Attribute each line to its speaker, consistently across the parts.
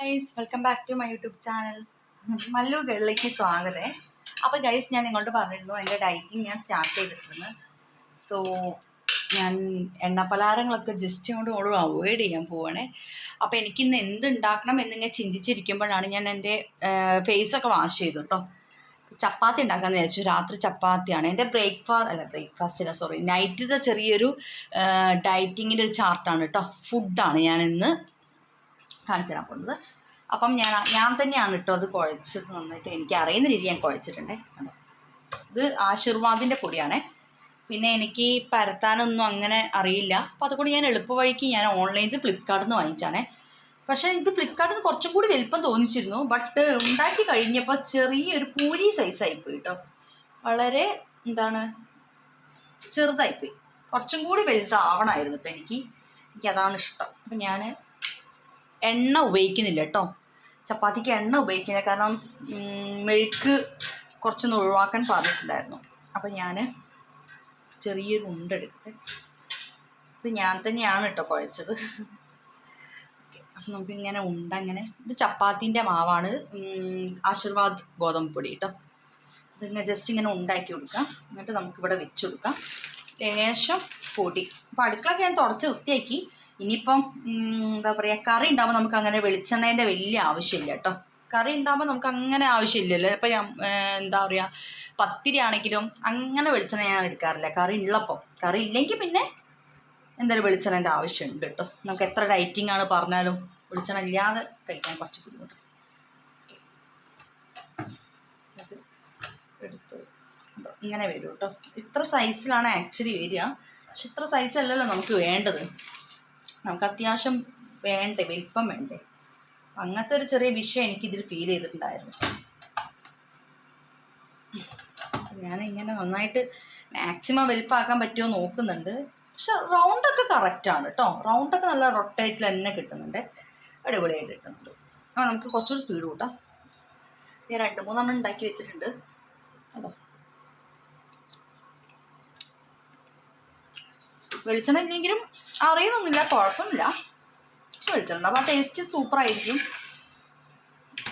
Speaker 1: Guys welcome back to my YouTube channel Mallu ഗേളിലേക്ക് സ്വാഗതം. അപ്പോൾ guys ഞാൻ നിങ്ങളോട് പറഞ്ഞിരുന്നു എന്റെ ഡയറ്റിങ് ഞാൻ സ്റ്റാർട്ട് ചെയ്തിട്ടുണ്ട്. സോ ഞാൻ എണ്ണ എണ്ണപ്പലഹാരങ്ങളൊക്കെ ജസ്റ്റ് കൊണ്ട് ഓടും അവോയ്ഡ് ചെയ്യാൻ പോവാണേ. അപ്പോൾ എനിക്കിന്ന് എന്ത് ഉണ്ടാക്കണം എന്നിങ്ങനെ ചിന്തിച്ചിരിക്കുമ്പോഴാണ് ഞാൻ എന്റെ ഒക്കെ വാഷ് ചെയ്തു കേട്ടോ ചപ്പാത്തി ഉണ്ടാക്കാമെന്ന് വിചാരിച്ചു. രാത്രി ചപ്പാത്തിയാണ്. എന്റെ ബ്രേക്ക്ഫാസ്റ്റ് അല്ല ബ്രേക്ക്ഫാസ്റ്റ് അല്ല സോറി നൈറ്റിലെ ചെറിയൊരു ഡയറ്റിങ്ങിന്റെ ഒരു ചാർട്ടാണ് കേട്ടോ ഫുഡാണ് ഞാൻ ഇന്ന് കാണിച്ചു തരാൻ പോകുന്നത്. അപ്പം ഞാൻ ഞാൻ തന്നെയാണ് കേട്ടോ അത് കുഴച്ചത് നന്നായിട്ട്. എനിക്ക് അറിയുന്ന രീതി ഞാൻ കുഴച്ചിട്ടുണ്ടേ. കണ്ടോ? ഇത് ആശീർവാദിന്റെ പൊടിയാണേ. പിന്നെ എനിക്ക് പരത്താനൊന്നും അങ്ങനെ അറിയില്ല. അപ്പോൾ അതുകൊണ്ട് ഞാൻ എളുപ്പവഴിക്ക് ഞാൻ ഓൺലൈനിൽ ഫ്ലിപ്കാർട്ടിൽ നിന്ന് വാങ്ങിച്ചാണേ. പക്ഷേ ഇത് ഫ്ലിപ്കാർട്ടിൽ നിന്ന് കുറച്ചും കൂടി വലിപ്പം തോന്നിച്ചിരുന്നു. ബട്ട് ഉണ്ടാക്കി കഴിഞ്ഞപ്പോൾ ചെറിയൊരു പൂരി സൈസായിപ്പോയി കേട്ടോ. വളരെ എന്താണ്? ചെറുതായിപ്പോയി കുറച്ചും കൂടി വലുതാവണമായിരുന്നു കേട്ടോ എനിക്ക്. എനിക്കതാണ് ഇഷ്ടം. അപ്പം ഞാൻ എണ്ണ ഉപയോഗിക്കുന്നില്ല കേട്ടോ ചപ്പാത്തിക്ക് എണ്ണ ഉപയോഗിക്കുന്നില്ല. കാരണം മെഴുക്ക് കുറച്ചൊന്ന് ഒഴിവാക്കാൻ പറഞ്ഞിട്ടുണ്ടായിരുന്നു. അപ്പം ഞാൻ ചെറിയൊരു ഉണ്ടെടുത്ത് ഇത് ഞാൻ തന്നെയാണ് കേട്ടോ കുഴച്ചത്. നമുക്കിങ്ങനെ ഉണ്ട അങ്ങനെ ഇത് ചപ്പാത്തിന്റെ മാവാണ്. ആശീർവാദ് ഗോതമ്പ് പൊടി കേട്ടോ ഇതിങ്ങനെ ജസ്റ്റ് ഇങ്ങനെ ഉണ്ടാക്കി കൊടുക്കാം. എന്നിട്ട് നമുക്കിവിടെ വെച്ച് കൊടുക്കാം. ലേശം പൊടി. അപ്പോൾ അടുക്കളൊക്കെ ഞാൻ തുടച്ച് വൃത്തിയാക്കി. ഇനിയിപ്പം എന്താ പറയാ കറി ഉണ്ടാകുമ്പോൾ നമുക്ക് അങ്ങനെ വെളിച്ചെണ്ണേന്റെ വലിയ ആവശ്യമില്ല കേട്ടോ കറി ഉണ്ടാകുമ്പോൾ നമുക്ക് അങ്ങനെ ആവശ്യമില്ലല്ലോ. ഇപ്പം ഞാൻ എന്താ പറയുക പത്തിരി ആണെങ്കിലും അങ്ങനെ വെളിച്ചെണ്ണ ഞാൻ എടുക്കാറില്ല. കറി ഉള്ളപ്പം. കറി ഇല്ലെങ്കിൽ പിന്നെ എന്തായാലും വെളിച്ചെണ്ണേന്റെ ആവശ്യമുണ്ട് കേട്ടോ നമുക്ക് എത്ര ഡയറ്റിംഗ് ആണ് പറഞ്ഞാലും വെളിച്ചെണ്ണ ഇല്ലാതെ കഴിക്കാൻ കുറച്ച് ബുദ്ധിമുട്ട്? ഇങ്ങനെ വരും കേട്ടോ ഇത്ര സൈസിലാണ് ആക്ച്വലി വരിക. പക്ഷെ ഇത്ര സൈസ് അല്ലല്ലോ നമുക്ക് വേണ്ടത്. നമുക്ക് അത്യാവശ്യം വേണ്ടേ വലിപ്പം വേണ്ടേ. അങ്ങനത്തെ ഒരു ചെറിയ വിഷയം എനിക്ക് എനിക്കിതിൽ ഫീൽ ചെയ്തിട്ടുണ്ടായിരുന്നു. ഞാൻ ഇങ്ങനെ നന്നായിട്ട് മാക്സിമം വലിപ്പാക്കാൻ പറ്റുമോ നോക്കുന്നുണ്ട്. പക്ഷെ റൗണ്ടൊക്കെ കറക്റ്റാണ് കേട്ടോ റൗണ്ടൊക്കെ നല്ല റൊട്ടേറ്റിൽ തന്നെ കിട്ടുന്നുണ്ട്. അടിപൊളിയായിട്ട് കിട്ടുന്നുണ്ട്. ആ നമുക്ക് കുറച്ചുകൂടി സ്പീഡ് കൂട്ടാം. ഞാൻ രണ്ട് മൂന്നെണ്ണം ഉണ്ടാക്കി വെച്ചിട്ടുണ്ട്. കേട്ടോ വെളിച്ചെണ്ണ ഇല്ലെങ്കിലും അറിയണമെന്നില്ല കുഴപ്പമൊന്നുമില്ല. പക്ഷെ വെളിച്ചെണ്ണ അപ്പോൾ ആ ടേസ്റ്റ് സൂപ്പറായിരിക്കും.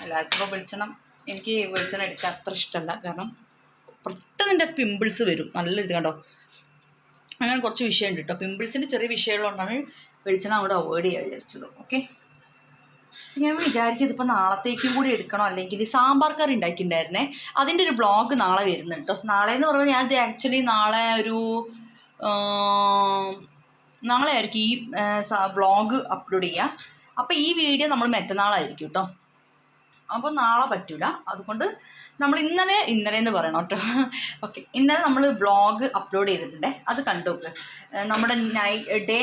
Speaker 1: എല്ലാവർക്കും ഇപ്പോൾ വെളിച്ചെണ്ണ എനിക്ക് വെളിച്ചെണ്ണ എടുക്കാൻ അത്ര ഇഷ്ടമല്ല. കാരണം പെട്ടെന്ന് എന്റെ പിമ്പിൾസ് വരും. നല്ല ഇത് കണ്ടോ? അങ്ങനെ കുറച്ച് വിഷയമുണ്ട് കേട്ടോ. പിമ്പിൾസിന്റെ ചെറിയ വിഷയമുള്ളതുകൊണ്ടാണ് വെളിച്ചെണ്ണ അവിടെ അവോയ്ഡ് ചെയ്യാൻ വിചാരിച്ചത്. ഓക്കെ ഞാൻ വിചാരിക്കും ഇതിപ്പോൾ നാളത്തേക്കും കൂടി എടുക്കണോ? അല്ലെങ്കിൽ സാമ്പാർ കറി ഉണ്ടാക്കിയിട്ടുണ്ടായിരുന്നേ? അതിന്റെ ഒരു ബ്ലോഗ് നാളെ വരുന്നുണ്ട് നാളെ എന്ന് പറയുമ്പോൾ ഞാൻ ആക്ച്വലി നാളെ ഒരു ആം, നാളെ ആയിരിക്കും ഈ വ്ളോഗ് അപ്ലോഡ് ചെയ്യുക അപ്പോൾ ഈ വീഡിയോ നമ്മൾ മറ്റന്നാളായിരിക്കും കേട്ടോ അപ്പോൾ നാളെ പറ്റൂല. അതുകൊണ്ട് നമ്മൾ ഇന്നലെ ഇന്നലെ എന്ന് പറയണം കേട്ടോ ഓക്കെ ഇന്നലെ നമ്മൾ വ്ളോഗ് അപ്ലോഡ് ചെയ്തിട്ടുണ്ട്. അത് കണ്ടു നമ്മുടെ നൈ ഡേ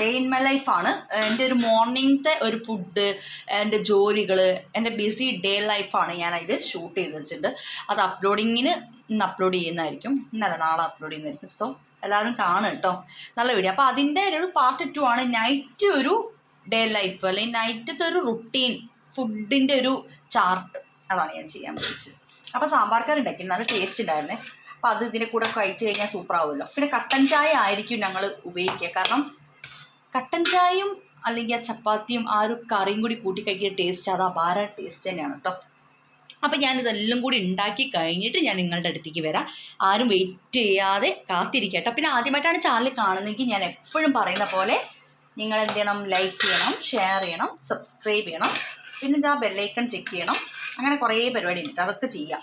Speaker 1: ഡേ ഇൻ മൈ ലൈഫാണ് എന്റെ ഒരു മോർണിംഗത്തെ ഒരു ഫുഡ് എന്റെ ജോലികൾ എന്റെ ബിസി ഡേ ലൈഫാണ് ഞാൻ അതിൽ ഷൂട്ട് ചെയ്ത് വെച്ചിട്ടുണ്ട്. അത് അപ്ലോഡിങ്ങിന് ഇന്ന് അപ്ലോഡ് ചെയ്യുന്നതായിരിക്കും. ഇന്നലെ നാളെ അപ്ലോഡ് ചെയ്യുന്നതായിരിക്കും. സോ എല്ലാവരും കാണും കേട്ടോ നല്ല വീഡിയോ അപ്പോൾ അതിന്റെ ഒരു പാർട്ട് ടു ആണ് നൈറ്റ് ഒരു ഡേ ലൈഫ് അല്ലെങ്കിൽ നൈറ്റത്തെ ഒരു റുട്ടീൻ ഫുഡിന്റെ ഒരു ചാർട്ട് അതാണ് ഞാൻ ചെയ്യാൻ വിളിച്ചത് അപ്പോൾ സാമ്പാർ കറി ഉണ്ടാക്കി. നല്ല ടേസ്റ്റ് ഉണ്ടായിരുന്നേ അപ്പോൾ അത് ഇതിന്റെ കൂടെ കഴിച്ച് കഴിഞ്ഞാൽ സൂപ്പർ ആവുമല്ലോ. പിന്നെ കട്ടൻ ചായ ആയിരിക്കും ഞങ്ങൾ ഉപയോഗിക്കുക. കാരണം കട്ടൻ ചായയും അല്ലെങ്കിൽ ആ ചപ്പാത്തിയും ആ ഒരു കറിയും കൂടി കൂട്ടി കഴിക്കുന്ന ടേസ്റ്റ് അത് അപാര ടേസ്റ്റ് തന്നെയാണ് കേട്ടോ അപ്പോൾ ഞാനിതെല്ലാം കൂടി ഉണ്ടാക്കി കഴിഞ്ഞിട്ട് ഞാൻ നിങ്ങളുടെ അടുത്തേക്ക് വരാം. ആരും വെയിറ്റ് ചെയ്യാതെ കാത്തിരിക്കട്ടെ. പിന്നെ ആദ്യമായിട്ടാണ് ചാനൽ കാണുന്നതെങ്കിൽ ഞാൻ എപ്പോഴും പറയുന്ന പോലെ നിങ്ങൾ എന്ത് ചെയ്യണം? ലൈക്ക് ചെയ്യണം ഷെയർ ചെയ്യണം സബ്സ്ക്രൈബ് ചെയ്യണം. പിന്നെ ഇതാ ബെല്ലൈക്കൺ ചെക്ക് ചെയ്യണം. അങ്ങനെ കുറേ പരിപാടി ഉണ്ട്. അതൊക്കെ ചെയ്യാം.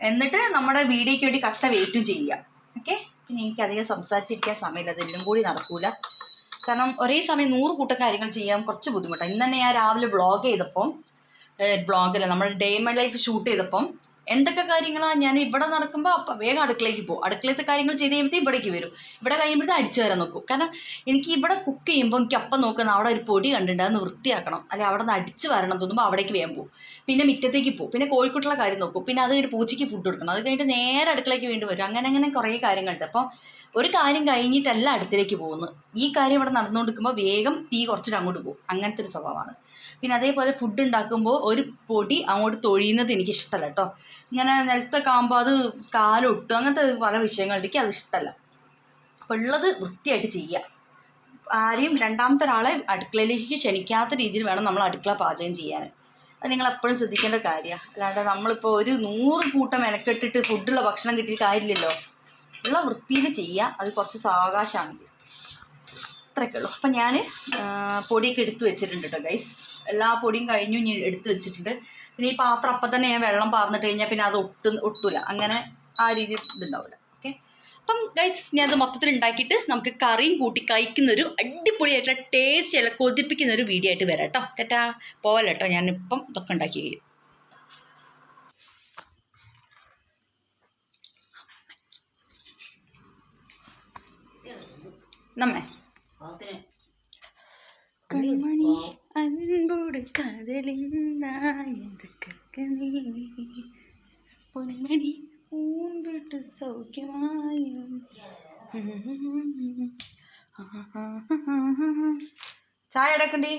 Speaker 1: എന്നിട്ട് നമ്മുടെ വീഡിയോയ്ക്ക് വേണ്ടി കട്ട വെയിറ്റും ചെയ്യാം. ഓക്കെ പിന്നെ എനിക്ക് അധികം സംസാരിച്ചിരിക്കാൻ സമയമില്ല. അതെല്ലാം കൂടി നടക്കൂല. കാരണം ഒരേ സമയം നൂറ് കൂട്ടം കാര്യങ്ങൾ ചെയ്യാൻ കുറച്ച് ബുദ്ധിമുട്ടാണ് ഇന്ന് തന്നെ ഞാൻ രാവിലെ വ്ളോഗ് ചെയ്തപ്പം ബ്ലോഗല്ല. നമ്മൾ ഡേ മൈ ലൈഫ് ഷൂട്ട് ചെയ്തപ്പം എന്തൊക്കെ കാര്യങ്ങളാണ് ഞാൻ ഇവിടെ നടക്കുമ്പോൾ അപ്പം വേഗം അടുക്കളയ്ക്ക് പോകും. അടുക്കളത്തെ കാര്യങ്ങൾ ചെയ്ത് കഴിയുമ്പോഴത്തേ ഇവിടേക്ക് വരും. ഇവിടെ കഴിയുമ്പോഴത്തെ അടിച്ചു വരാൻ നോക്കും. കാരണം എനിക്ക് ഇവിടെ കുക്ക് ചെയ്യുമ്പോൾ എനിക്ക് അപ്പം നോക്കുന്ന അവിടെ ഒരു പൊടി കണ്ടിട്ടുണ്ട്. അത് വൃത്തിയാക്കണം അല്ലെങ്കിൽ അവിടെ നിന്ന് അടിച്ച് വരണം തോന്നുമ്പോൾ അവിടേക്ക് വേഗം പോകും. പിന്നെ മുറ്റത്തേക്ക് പോകും. പിന്നെ കോഴിക്കോട്ടുള്ള കാര്യം നോക്കും. പിന്നെ അത് കഴിഞ്ഞിട്ട് പൂച്ചയ്ക്ക് ഫുഡ് കൊടുക്കണം അത് കഴിഞ്ഞിട്ട് നേരെ അടുക്കളയ്ക്ക് വീണ്ടും വരും. അങ്ങനെ അങ്ങനെ കുറേ കാര്യങ്ങളുണ്ട്. അപ്പം ഒരു കാര്യം കഴിഞ്ഞിട്ടല്ല അടുത്തേക്ക് പോകുന്നത്. ഈ കാര്യം ഇവിടെ നടന്നുകൊണ്ടിരിക്കുമ്പോൾ വേഗം തീ കുറച്ചിട്ട് അങ്ങോട്ട് പോകും. അങ്ങനത്തെ ഒരു സ്വഭാവമാണ്. പിന്നെ അതേപോലെ ഫുഡ് ഉണ്ടാക്കുമ്പോൾ ഒരു പൊടി അങ്ങോട്ട് തൊഴിയുന്നത് എനിക്ക് ഇഷ്ടമല്ല കേട്ടോ ഇങ്ങനെ നിലത്തൊക്കെ ആകുമ്പോൾ അത് കാലൊട്ടും അങ്ങനത്തെ പല വിഷയങ്ങളുണ്ട് എനിക്ക് അത് ഇഷ്ടമല്ല അപ്പോൾ ഉള്ളത് വൃത്തിയായിട്ട് ചെയ്യുക ആരെയും രണ്ടാമത്തെ ഒരാളെ അടുക്കളയിലേക്ക് ക്ഷണിക്കാത്ത രീതിയിൽ വേണം നമ്മൾ അടുക്കള പാചകം ചെയ്യാൻ അത് നിങ്ങൾ എപ്പോഴും ശ്രദ്ധിക്കേണ്ട കാര്യമാണ് അല്ലാണ്ട് നമ്മളിപ്പോൾ ഒരു നൂറ് കൂട്ടം മെനക്കെട്ടിട്ട് ഫുഡുള്ള ഭക്ഷണം കിട്ടിയിട്ട് കാര്യമില്ലല്ലോ. ഉള്ള വൃത്തിയിൽ ചെയ്യുക അത് കുറച്ച് സാവകാശമാണെങ്കിൽ അത്രയൊക്കെ ഉള്ളൂ. അപ്പം ഞാൻ പൊടിയൊക്കെ എടുത്ത് വെച്ചിട്ടുണ്ട് കേട്ടോ ഗൈസ് എല്ലാ പൊടിയും കഴിഞ്ഞു ഇനി എടുത്ത് വെച്ചിട്ടുണ്ട്. പിന്നെ ഈ പാത്രം അപ്പം തന്നെ ഞാൻ വെള്ളം പാർന്നിട്ട് കഴിഞ്ഞാൽ പിന്നെ അത് ഒട്ടു ഒട്ടൂല. അങ്ങനെ ആ രീതി ഇതുണ്ടാവില്ല ഓക്കെ അപ്പം ഗൈസ് ഞാൻ അത് മൊത്തത്തിൽ ഉണ്ടാക്കിയിട്ട് നമുക്ക് കറിയും കൂട്ടി കഴിക്കുന്ന ഒരു അടിപൊളിയായിട്ടുള്ള ടേസ്റ്റ് അല്ല കൊതിപ്പിക്കുന്ന ഒരു വീഡിയോ ആയിട്ട് വരാം കേട്ടോ. കേട്ടാ പോലെ കേട്ടോ. ഞാനിപ്പം ഇതൊക്കെ ഉണ്ടാക്കി കഴിയും. നമ്മേ. നീ? പൊന്മണി പൂന്തിട്ട് സൗഖ്യമായും. ചായ എടുക്കണ്ടേ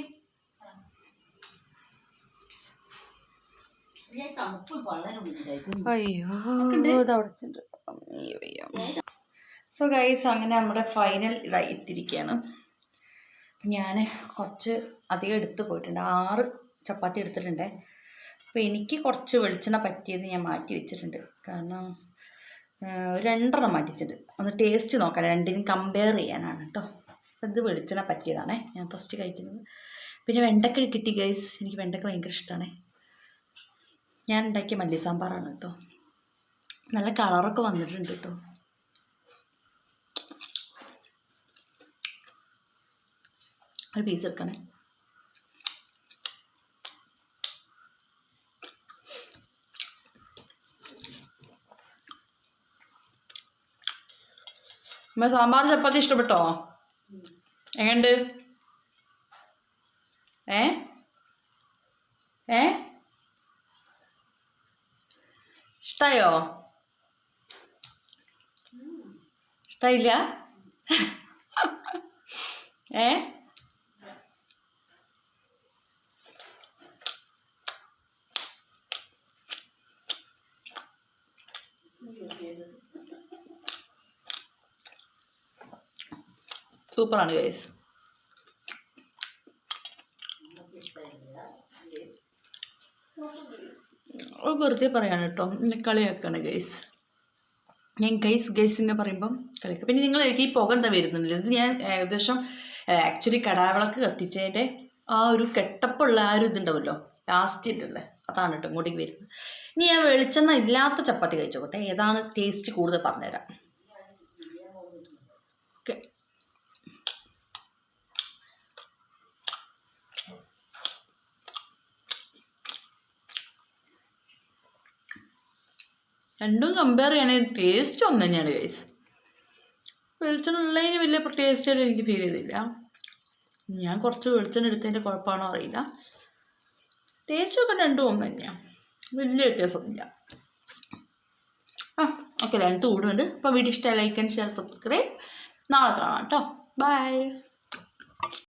Speaker 1: അയ്യോ ഇതവിടുത്തുണ്ട് സോ ഗൈസ് അങ്ങനെ നമ്മുടെ ഫൈനൽ ഇതായി എത്തിയിരിക്കുകയാണ് ഞാൻ കുറച്ച് അധികം എടുത്ത് പോയിട്ടുണ്ട്. ആറ് ചപ്പാത്തി എടുത്തിട്ടുണ്ട്. അപ്പോൾ എനിക്ക് കുറച്ച് വെളിച്ചെണ്ണ പറ്റിയത് ഞാൻ മാറ്റി വെച്ചിട്ടുണ്ട്. കാരണം രണ്ടെണ്ണം മാറ്റിച്ചിട്ടുണ്ട്. ഒന്ന് ടേസ്റ്റ് നോക്കാം രണ്ടിനും കമ്പയർ ചെയ്യാനാണ് കേട്ടോ അപ്പോൾ ഇത് വെളിച്ചെണ്ണ പറ്റിയതാണേ. ഞാൻ ഫസ്റ്റ് കഴിക്കുന്നത്. പിന്നെ വെണ്ടക്ക കിട്ടി ഗൈസ് എനിക്ക് വെണ്ടക്ക ഭയങ്കര ഇഷ്ടമാണ് ഞാൻ ഉണ്ടാക്കിയ മല്ലി സാമ്പാറാണ് കേട്ടോ നല്ല കളറൊക്കെ വന്നിട്ടുണ്ട് കേട്ടോ ഒരു പീസ് എടുക്കണേ. അമ്മ സാമ്പാർ ചപ്പാത്തി ഇഷ്ടപ്പെട്ടോ? എങ്ങണ്ട് ഏ? ഏ? ഇഷ്ടായോ? ഇഷ്ടായില്ല? ഏ? സൂപ്പറാണ് ഗൈസ് വെറുതെ പറയാണ് കേട്ടോ കളിയാക്കാണ് ഗൈസ് ഞാൻ ഗൈസ് ഗൈസ് എന്ന് പറയുമ്പം കളിയാക്കുക പിന്നെ നിങ്ങൾ ഈ പുക എന്താ വരുന്നുണ്ട് ഇത് ഞാൻ ഏകദേശം ആക്ച്വലി കടാവിളക്ക് കത്തിച്ചതിന്റെ ആ ഒരു കെട്ടപ്പുള്ള ആ ഒരു ഇതുണ്ടാവുമല്ലോ ലാസ്റ്റ് ഇതല്ലേ അതാണ് കേട്ടോ ഇങ്ങോട്ടേക്ക് വരുന്നത്. ഇനി ഞാൻ വെളിച്ചെണ്ണ ഇല്ലാത്ത ചപ്പാത്തി കഴിച്ചോട്ടെ. ഏതാണ് ടേസ്റ്റ് കൂടുതൽ പറഞ്ഞുതരാം ഓക്കെ രണ്ടും കമ്പയർ ചെയ്യണമെങ്കിൽ ടേസ്റ്റ് ഒന്ന് തന്നെയാണ് ഗൈസ് വെളിച്ചെണ്ണ ഉള്ളതിന് വലിയ ടേസ്റ്റ് ആയിട്ട് എനിക്ക് ഫീൽ ചെയ്തില്ല. ഞാൻ കുറച്ച് വെളിച്ചെണ്ണ എടുത്തതിന്റെ കുഴപ്പമാണോ അറിയില്ല. ടേസ്റ്റ് ഒക്കെ രണ്ടും ഒന്ന് തന്നെയാണ് വലിയ വ്യത്യാസമൊന്നുമില്ല. ആ ഓക്കെ രണ്ട് കൂടുന്നുണ്ട്. അപ്പോൾ വീഡിയോ ഇഷ്ടമായി ലൈക്ക് ആൻഡ് ഷെയർ സബ്സ്ക്രൈബ് നാളെ കാണാം കേട്ടോ. ബൈ